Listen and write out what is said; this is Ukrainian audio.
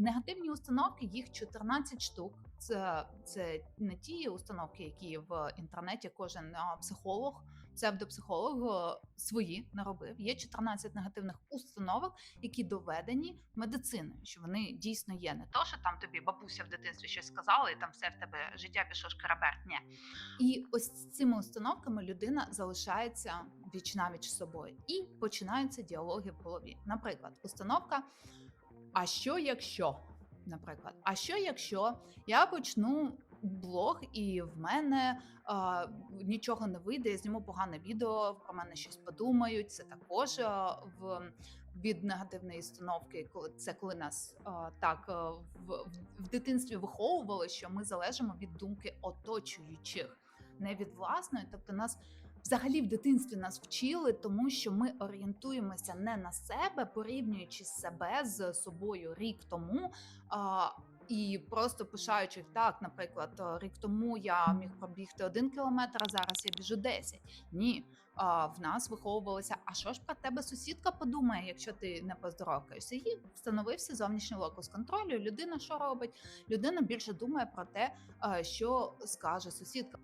негативні установки, їх 14 штук. Це, це не ті установки, які в інтернеті кожен психолог, псевдопсихолог е, свої наробив. Є 14 негативних установок, які доведені медициною, що вони дійсно є. Не то, що там тобі бабуся в дитинстві щось сказала, і там все в тебе життя пішло шкараберт. Ні. І ось з цими установками людина залишається віч навіч собою, і починаються діалоги в голові. Наприклад, установка. А що якщо? Наприклад, а що якщо я почну блог, і в мене а, нічого не вийде, я зніму погане відео, про мене щось подумають. Це також в від негативної установки, це коли нас а, так в, в дитинстві виховували, що ми залежимо від думки оточуючих, не від власної, тобто нас. Взагалі в дитинстві нас вчили, тому що ми орієнтуємося не на себе, порівнюючи себе з собою рік тому. А, і просто пишаючи так, наприклад, рік тому я міг пробігти один кілометр, а зараз я біжу 10. Ні, а, в нас виховувалося. А що ж про тебе сусідка подумає, якщо ти не поздоровкаєшся? І встановився зовнішній локус контролю. Людина що робить? Людина більше думає про те, що скаже сусідка.